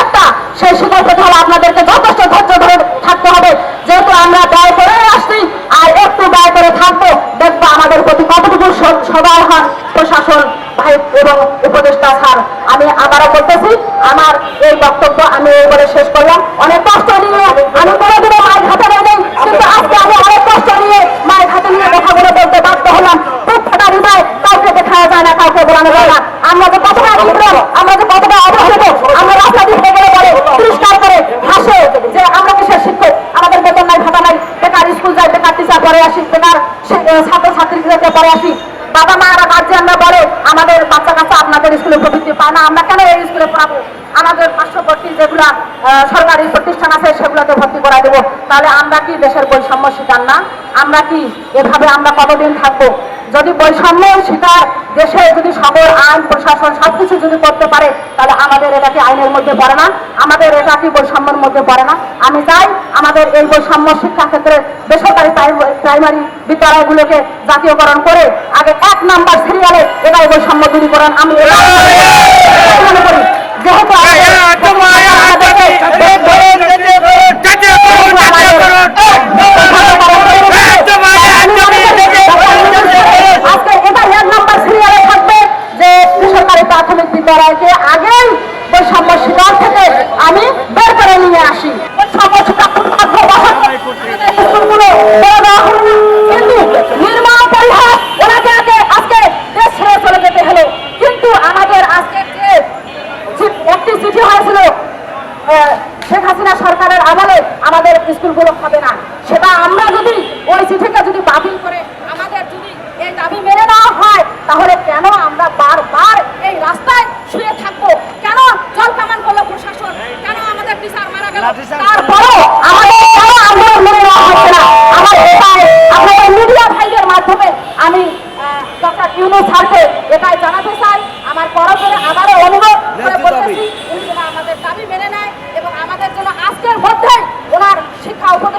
একটা সেই শিকড় পেতে হলে আপনাদেরকে যথেষ্ট ধৈর্য ধরে থাকতে হবে। যেহেতু আমরা ব্যয় করে আসছি, আর একটু ব্যয় করে থাকব, দেখব আমাদের প্রতি কতটুকু স- সদয় হন প্রশাসন এবং উপদেষ্টা স্যার। আমি আবারও বলতেছি, আমার এই বক্তব্য আমি বলে শেষ করলাম। অনেক কষ্ট নিয়ে আমি কোনোদিনও মায়ের সে- আহ, পরে আসি বাবা মারা গার্জিয়ানরা বলে আমাদের বাচ্চা কাচ্চা আপনাদের স্কুলে প্রবৃত্তি পায় না। আমরা কেন এই স্কুলে পড়াবো? আমাদের পার্শ্ববর্তী যেগুলা সরকারি প্রতিষ্ঠান আছে সেগুলোতে ভর্তি করা দেবো। তাহলে আমরা কি দেশের বৈষম্য শিকার না? আমরা কি এভাবে আমরা কতদিন থাকব? যদি বৈষম্য শিকার দেশে যদি সকল আইন প্রশাসন সবকিছু যদি করতে পারে তাহলে আমাদের এটা কি আইনের মধ্যে পড়ে না? আমাদের এটা কি বৈষম্যের মধ্যে পড়ে না? আমি চাই আমাদের এই বৈষম্য শিক্ষা ক্ষেত্রে বেসরকারি প্রাইমারি বিদ্যালয়গুলোকে জাতীয়করণ করে আগে এক নাম্বার সিরিয়ালে এটাই বৈষম্য দূরীকরণ আমি মনে যেহেতু আজকে এটা এক নাম্বার সিরিয়ালে থাকবে যে বেসরকারি প্রাথমিক বিদ্যালয়কে আগেই বৈষম্য শিকার থেকে আমি বের করে নিয়ে আসি বৈষম্য শিকার শুধুমাত্র বসাতে স্কুলগুলো বলে দেওয়া হলো না। কিন্তু নির্মাণ পরিহার ওনাকে আগে আজকে দেশ ছেড়ে চলে যেতে হলো কিন্তু আমাদের আজকে যে চি- একটি চিঠি হয়েছিল আহ, শেখ হাসিনা সরকারের আমলে আমাদের স্কুলগুলো হবে না। সেটা আমরা যদি ওই চিঠিকে যদি বাতিল করে আমাদের যদি এই দাবি মেনে নেওয়া হয়, তাহলে Quando